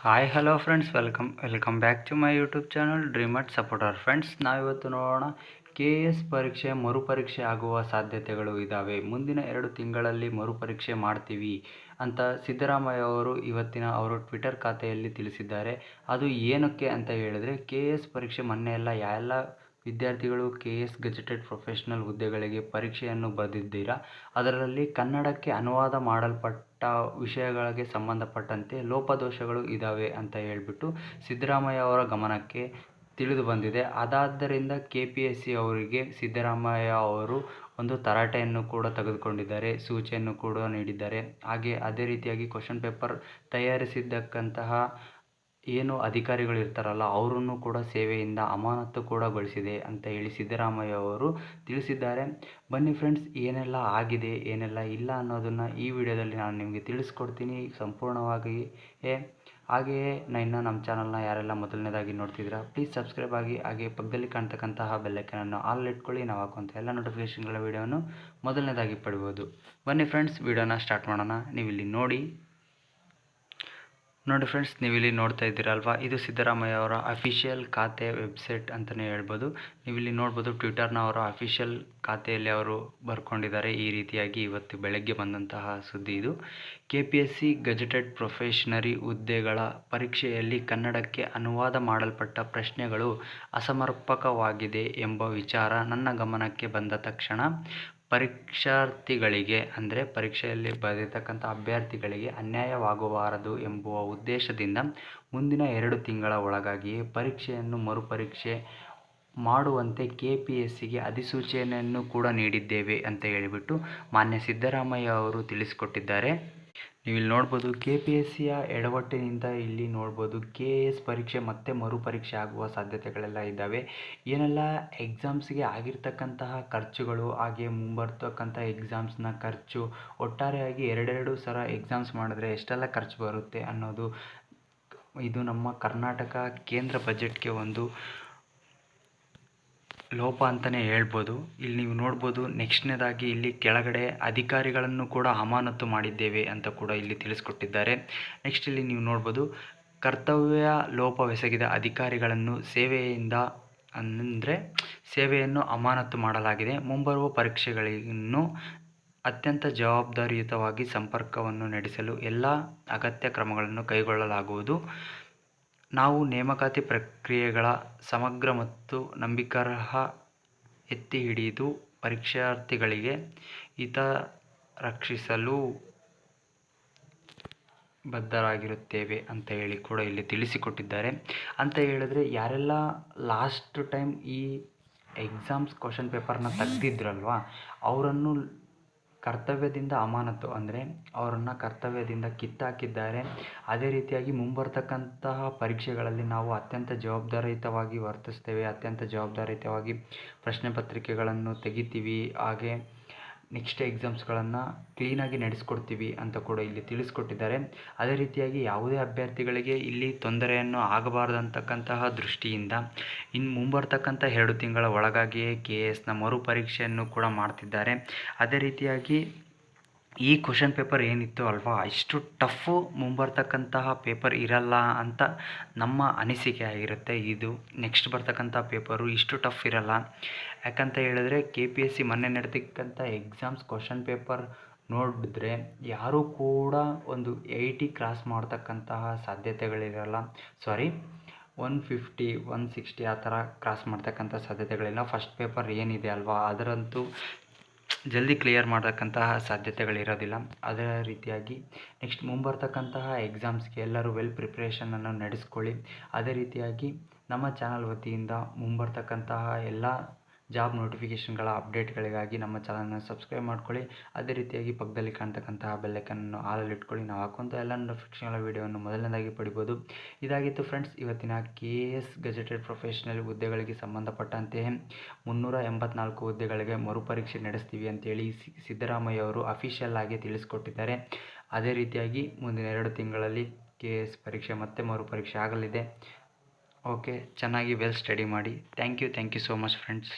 Hi hello friends welcome welcome back to my YouTube channel Dreamit supporter friends ನಾವಿವತ್ತು ನೋಡೋಣ K S ಪರೀಕ್ಷೆ, ಮರುಪರೀಕ್ಷೆ ಆಗುವ ಸಾಧ್ಯತೆಗಳು ಇದ್ದಾವೆ ಮುಂದಿನ ಎರಡು ತಿಂಗಳಲ್ಲಿ ಮರುಪರೀಕ್ಷೆ ಮಾಡ್ತೀವಿ ಅಂತ ಸಿದ್ದರಾಮಯ್ಯ ಅವರು ಇವತ್ತಿನ ಅವರು ಟ್ವಿಟರ್ ಖಾತೆಯಲ್ಲಿ ತಿಳಿಸಿದ್ದಾರೆ. ಅದು ಏನಕ್ಕೆ ಅಂತ ಹೇಳಿದರೆ ಕೆ ಎಸ್ ಪರೀಕ್ಷೆ ಮೊನ್ನೆ ಎಲ್ಲ ಯಾವೆಲ್ಲ ವಿದ್ಯಾರ್ಥಿಗಳು ಕೆ ಎಸ್ ಗೆಜೆಟೆಡ್ ಪ್ರೊಫೆಷನಲ್ ಹುದ್ದೆಗಳಿಗೆ ಪರೀಕ್ಷೆಯನ್ನು ಬರೆದಿದ್ದೀರಾ? ಅದರಲ್ಲಿ ಕನ್ನಡಕ್ಕೆ ಅನುವಾದ ಮಾಡಲ್ಪಟ್ಟ ವಿಷಯಗಳಿಗೆ ಸಂಬಂಧಪಟ್ಟಂತೆ ಲೋಪದೋಷಗಳು ಇದ್ದಾವೆ ಅಂತ ಹೇಳಿಬಿಟ್ಟು ಸಿದ್ದರಾಮಯ್ಯ ಅವರ ಗಮನಕ್ಕೆ ತಿಳಿದು ಬಂದಿದೆ. ಅದಾದ್ದರಿಂದ ಕೆ ಪಿ ಎಸ್ ಸಿ ಅವರಿಗೆ ಸಿದ್ದರಾಮಯ್ಯ ಅವರು ಒಂದು ತರಾಟೆಯನ್ನು ಕೂಡ ತೆಗೆದುಕೊಂಡಿದ್ದಾರೆ, ಸೂಚಿಯನ್ನು ಕೂಡ ನೀಡಿದ್ದಾರೆ. ಹಾಗೆ ಅದೇ ರೀತಿಯಾಗಿ ಕ್ವಶನ್ ಪೇಪರ್ ತಯಾರಿಸಿದ್ದಕ್ಕಂತಹ ಏನು ಅಧಿಕಾರಿಗಳು ಇರ್ತಾರಲ್ಲ ಅವರನ್ನು ಕೂಡ ಸೇವೆಯಿಂದ ಅಮಾನತು ಕೂಡ ಗೊಳಿಸಿದೆ ಅಂತ ಹೇಳಿ ಸಿದ್ದರಾಮಯ್ಯ ಅವರು ತಿಳಿಸಿದ್ದಾರೆ. ಬನ್ನಿ ಫ್ರೆಂಡ್ಸ್ ಏನೆಲ್ಲ ಆಗಿದೆ, ಏನೆಲ್ಲ ಇಲ್ಲ ಅನ್ನೋದನ್ನು ಈ ವಿಡಿಯೋದಲ್ಲಿ ನಾನು ನಿಮಗೆ ತಿಳಿಸ್ಕೊಡ್ತೀನಿ ಸಂಪೂರ್ಣವಾಗಿ. ಏ, ಹಾಗೆಯೇ ನಾನು ಇನ್ನೂ ನಮ್ಮ ಚಾನಲ್ನ ಯಾರೆಲ್ಲ ಮೊದಲನೇದಾಗಿ ನೋಡ್ತಿದ್ದೀರಾ ಪ್ಲೀಸ್ ಸಬ್ಸ್ಕ್ರೈಬ್ ಆಗಿ, ಹಾಗೆ ಪಕ್ಕದಲ್ಲಿ ಕಾಣ್ತಕ್ಕಂತಹ ಬೆಲ್ಲೈಕನನ್ನು ಆಲ್ ಇಟ್ಕೊಳ್ಳಿ. ನಾವು ಹಾಕುವಂಥ ಎಲ್ಲ ನೋಟಿಫಿಕೇಷನ್ಗಳ ವೀಡಿಯೋವನ್ನು ಮೊದಲನೇದಾಗಿ ಪಡಿಬೋದು. ಬನ್ನಿ ಫ್ರೆಂಡ್ಸ್ ವೀಡಿಯೋನ ಸ್ಟಾರ್ಟ್ ಮಾಡೋಣ. ನೀವು ಇಲ್ಲಿ ನೋಡಿ ನೋಡಿ ಫ್ರೆಂಡ್ಸ್ ನೀವು ಇಲ್ಲಿ ನೋಡ್ತಾ ಇದ್ದೀರಲ್ವಾ? ಇದು ಸಿದ್ದರಾಮಯ್ಯ ಅವರ ಅಫಿಷಿಯಲ್ ಖಾತೆ ವೆಬ್ಸೈಟ್ ಅಂತಲೇ ಹೇಳ್ಬೋದು. ನೀವು ಇಲ್ಲಿ ನೋಡ್ಬೋದು ಟ್ವಿಟರ್ನ ಅವರ ಅಫಿಷಿಯಲ್ ಖಾತೆಯಲ್ಲಿ ಅವರು ಬರ್ಕೊಂಡಿದ್ದಾರೆ. ಈ ರೀತಿಯಾಗಿ ಇವತ್ತು ಬೆಳಗ್ಗೆ ಬಂದಂತಹ ಸುದ್ದಿ ಇದು. K P S C gazetted probationary ಹುದ್ದೆಗಳ ಪರೀಕ್ಷೆಯಲ್ಲಿ ಕನ್ನಡಕ್ಕೆ ಅನುವಾದ ಮಾಡಲ್ಪಟ್ಟ ಪ್ರಶ್ನೆಗಳು ಅಸಮರ್ಪಕವಾಗಿದೆ ಎಂಬ ವಿಚಾರ ನನ್ನ ಗಮನಕ್ಕೆ ಬಂದ ತಕ್ಷಣ ಪರೀಕ್ಷಾರ್ಥಿಗಳಿಗೆ, ಅಂದರೆ ಪರೀಕ್ಷೆಯಲ್ಲಿ ಬರೆದಿರ್ತಕ್ಕಂಥ ಅಭ್ಯರ್ಥಿಗಳಿಗೆ ಅನ್ಯಾಯವಾಗಬಾರದು ಎಂಬುವ ಉದ್ದೇಶದಿಂದ ಮುಂದಿನ ಎರಡು ತಿಂಗಳ ಒಳಗಾಗಿಯೇ ಪರೀಕ್ಷೆಯನ್ನು ಮರುಪರೀಕ್ಷೆ ಮಾಡುವಂತೆ ಕೆ ಪಿ ಎಸ್ ಸಿಗೆ ಅಧಿಸೂಚನೆಯನ್ನು ಕೂಡ ನೀಡಿದ್ದೇವೆ ಅಂತ ಹೇಳಿಬಿಟ್ಟು ಮಾನ್ಯ ಸಿದ್ದರಾಮಯ್ಯ ಅವರು ತಿಳಿಸಿಕೊಟ್ಟಿದ್ದಾರೆ. ನೀವು ಇಲ್ಲಿ ನೋಡ್ಬೋದು ಕೆ ಪಿ ಎಸ್ ಸಿಯ ಎಡವಟ್ಟಿನಿಂದ ಇಲ್ಲಿ ನೋಡ್ಬೋದು ಕೆ ಎ ಎಸ್ ಪರೀಕ್ಷೆ ಮತ್ತೆ ಮರುಪರೀಕ್ಷೆ ಆಗುವ ಸಾಧ್ಯತೆಗಳೆಲ್ಲ ಇದ್ದಾವೆ. ಏನೆಲ್ಲ ಎಕ್ಸಾಮ್ಸ್ಗೆ ಆಗಿರ್ತಕ್ಕಂತಹ ಖರ್ಚುಗಳು, ಹಾಗೆ ಮುಂಬರ್ತಕ್ಕಂಥ ಎಕ್ಸಾಮ್ಸ್ನ ಖರ್ಚು, ಒಟ್ಟಾರೆಯಾಗಿ ಎರಡೆರಡು ಸಲ ಎಕ್ಸಾಮ್ಸ್ ಮಾಡಿದ್ರೆ ಎಷ್ಟೆಲ್ಲ ಖರ್ಚು ಬರುತ್ತೆ ಅನ್ನೋದು ಇದು ನಮ್ಮ ಕರ್ನಾಟಕ ಕೇಂದ್ರ ಬಜೆಟ್ಗೆ ಒಂದು ಲೋಪ ಅಂತಲೇ ಹೇಳ್ಬೋದು. ಇಲ್ಲಿ ನೀವು ನೋಡ್ಬೋದು, ನೆಕ್ಸ್ಟ್ನೇದಾಗಿ ಇಲ್ಲಿ ಕೆಳಗಡೆ ಅಧಿಕಾರಿಗಳನ್ನು ಕೂಡ ಅಮಾನತು ಮಾಡಿದ್ದೇವೆ ಅಂತ ಕೂಡ ಇಲ್ಲಿ ತಿಳಿಸ್ಕೊಟ್ಟಿದ್ದಾರೆ. ನೆಕ್ಸ್ಟ್ ಇಲ್ಲಿ ನೀವು ನೋಡ್ಬೋದು, ಕರ್ತವ್ಯ ಲೋಪವೆಸಗಿದ ಅಧಿಕಾರಿಗಳನ್ನು ಸೇವೆಯಿಂದ ಅಂದರೆ ಸೇವೆಯನ್ನು ಅಮಾನತು ಮಾಡಲಾಗಿದೆ. ಮುಂಬರುವ ಪರೀಕ್ಷೆಗಳನ್ನು ಅತ್ಯಂತ ಜವಾಬ್ದಾರಿಯುತವಾಗಿ ಸಂಪರ್ಕವನ್ನು ನಡೆಸಲು ಎಲ್ಲ ಅಗತ್ಯ ಕ್ರಮಗಳನ್ನು ಕೈಗೊಳ್ಳಲಾಗುವುದು. ನಾವು ನೇಮಕಾತಿ ಪ್ರಕ್ರಿಯೆಗಳ ಸಮಗ್ರ ಮತ್ತು ನಂಬಿಕಾರ್ಹ ಎತ್ತಿ ಹಿಡಿದು ಪರೀಕ್ಷಾರ್ಥಿಗಳಿಗೆ ಹಿತ ರಕ್ಷಿಸಲು ಬದ್ಧರಾಗಿರುತ್ತೇವೆ ಅಂತ ಹೇಳಿ ಕೂಡ ಇಲ್ಲಿ ತಿಳಿಸಿಕೊಟ್ಟಿದ್ದಾರೆ. ಅಂತ ಹೇಳಿದ್ರೆ ಯಾರೆಲ್ಲ ಲಾಸ್ಟ್ ಟೈಮ್ ಈ ಎಕ್ಸಾಮ್ಸ್ ಕ್ವಶನ್ ಪೇಪರ್ನ ತೆಗ್ದಿದ್ರಲ್ವ, ಅವರನ್ನು ಕರ್ತವ್ಯದಿಂದ ಅಮಾನತು ಅಂದರೆ ಅವರನ್ನು ಕರ್ತವ್ಯದಿಂದ ಕಿತ್ತಾಕಿದ್ದಾರೆ. ಅದೇ ರೀತಿಯಾಗಿ ಮುಂಬರ್ತಕ್ಕಂತಹ ಪರೀಕ್ಷೆಗಳಲ್ಲಿ ನಾವು ಅತ್ಯಂತ ಜವಾಬ್ದಾರಿಯುತವಾಗಿ ವರ್ತಿಸ್ತೇವೆ. ಅತ್ಯಂತ ಜವಾಬ್ದಾರಿಯುತವಾಗಿ ಪ್ರಶ್ನೆ ಪತ್ರಿಕೆಗಳನ್ನು ತೆಗಿತೀವಿ. ಹಾಗೆ ನೆಕ್ಸ್ಟ್ ಎಕ್ಸಾಮ್ಸ್ಗಳನ್ನು ಕ್ಲೀನಾಗಿ ನಡೆಸ್ಕೊಡ್ತೀವಿ ಅಂತ ಕೂಡ ಇಲ್ಲಿ ತಿಳಿಸ್ಕೊಟ್ಟಿದ್ದಾರೆ. ಅದೇ ರೀತಿಯಾಗಿ ಯಾವುದೇ ಅಭ್ಯರ್ಥಿಗಳಿಗೆ ಇಲ್ಲಿ ತೊಂದರೆಯನ್ನು ಆಗಬಾರ್ದಂತಕ್ಕಂತಹ ದೃಷ್ಟಿಯಿಂದ ಇನ್ನು ಮುಂಬರ್ತಕ್ಕಂಥ ಎರಡು ತಿಂಗಳ ಒಳಗಾಗಿಯೇ ಕೆ ಎಸ್ನ ಮರುಪರೀಕ್ಷೆಯನ್ನು ಕೂಡ ಮಾಡ್ತಿದ್ದಾರೆ. ಅದೇ ರೀತಿಯಾಗಿ ಈ ಕ್ವಶನ್ ಪೇಪರ್ ಏನಿತ್ತು ಅಲ್ವಾ? ಇಷ್ಟು ಟಫು ಮುಂಬರ್ತಕ್ಕಂತಹ ಪೇಪರ್ ಇರಲ್ಲ ಅಂತ ನಮ್ಮ ಅನಿಸಿಕೆ ಆಗಿರುತ್ತೆ ಇದು. ನೆಕ್ಸ್ಟ್ ಬರ್ತಕ್ಕಂಥ ಪೇಪರು ಇಷ್ಟು ಟಫ್ ಇರಲ್ಲ. ಯಾಕಂತ ಹೇಳಿದ್ರೆ ಕೆ ಪಿ ಎಸ್ ಸಿ ಮೊನ್ನೆ ನಡೆದಿಕ್ಕಂಥ ಎಕ್ಸಾಮ್ಸ್ ಕ್ವಶನ್ ಪೇಪರ್ ನೋಡಿದ್ರೆ ಯಾರೂ ಕೂಡ ಒಂದು ಏಯ್ಟಿ ಕ್ರಾಸ್ ಮಾಡ್ತಕ್ಕಂತಹ ಸಾಧ್ಯತೆಗಳಿರಲ್ಲ. Sorry one fifty one sixty ಆ ಥರ ಕ್ರಾಸ್ ಮಾಡ್ತಕ್ಕಂಥ ಸಾಧ್ಯತೆಗಳಿಲ್ಲ. ಫಸ್ಟ್ ಪೇಪರ್ ಏನಿದೆ ಅಲ್ವಾ? ಅದರಂತೂ ಜಲ್ದಿ ಕ್ಲಿಯರ್ ಮಾಡತಕ್ಕಂತಹ ಸಾಧ್ಯತೆಗಳಿರೋದಿಲ್ಲ. ಅದೇ ರೀತಿಯಾಗಿ ನೆಕ್ಸ್ಟ್ ಮುಂಬರ್ತಕ್ಕಂತಹ ಎಕ್ಸಾಮ್ಸ್ಗೆ ಎಲ್ಲರೂ ವೆಲ್ ಪ್ರಿಪ್ರೇಷನನ್ನು ನಡೆಸ್ಕೊಳ್ಳಿ. ಅದೇ ರೀತಿಯಾಗಿ ನಮ್ಮ ಚಾನಲ್ ವತಿಯಿಂದ ಮುಂಬರ್ತಕ್ಕಂತಹ ಎಲ್ಲ ಜಾಬ್ ನೋಟಿಫಿಕೇಷನ್ಗಳ ಅಪ್ಡೇಟ್ಗಳಿಗಾಗಿ ನಮ್ಮ ಚಾನಲ್ನ ಸಬ್ಸ್ಕ್ರೈಬ್ ಮಾಡ್ಕೊಳ್ಳಿ. ಅದೇ ರೀತಿಯಾಗಿ ಪಕ್ಕದಲ್ಲಿ ಕಾಣ್ತಕ್ಕಂತಹ ಬೆಲ್ಲೈಕನ್ನು ಆಲಲ್ಲಿ ಇಟ್ಕೊಳ್ಳಿ. ನಾವು ಹಾಕುವಂಥ ಎಲ್ಲ ನೋಟಿಫಿಕೇಷನ್ಗಳ ವೀಡಿಯೋವನ್ನು ಮೊದಲನೇದಾಗಿ ಪಡಿಬೋದು. ಇದಾಗಿತ್ತು ಫ್ರೆಂಡ್ಸ್, ಇವತ್ತಿನ ಕೆ ಎಸ್ ಗೆಜೆಟೆಡ್ ಪ್ರೊಫೆಷನಲ್ ಹುದ್ದೆಗಳಿಗೆ ಸಂಬಂಧಪಟ್ಟಂತೆಯೇ ಮುನ್ನೂರ ಎಂಬತ್ನಾಲ್ಕು ಹುದ್ದೆಗಳಿಗೆ ಮರುಪರೀಕ್ಷೆ ನಡೆಸ್ತೀವಿ ಅಂತೇಳಿ ಸಿದ್ದರಾಮಯ್ಯ ಅವರು ಅಫಿಷಿಯಲ್ ಆಗಿ ತಿಳಿಸ್ಕೊಟ್ಟಿದ್ದಾರೆ. ಅದೇ ರೀತಿಯಾಗಿ ಮುಂದಿನ ಎರಡು ತಿಂಗಳಲ್ಲಿ ಕೆ ಎಸ್ ಪರೀಕ್ಷೆ ಮತ್ತೆ ಮರುಪರೀಕ್ಷೆ ಆಗಲಿದೆ. ಓಕೆ, ಚೆನ್ನಾಗಿ ವೆಲ್ ಸ್ಟಡಿ ಮಾಡಿ. Thank you thank you so much friends.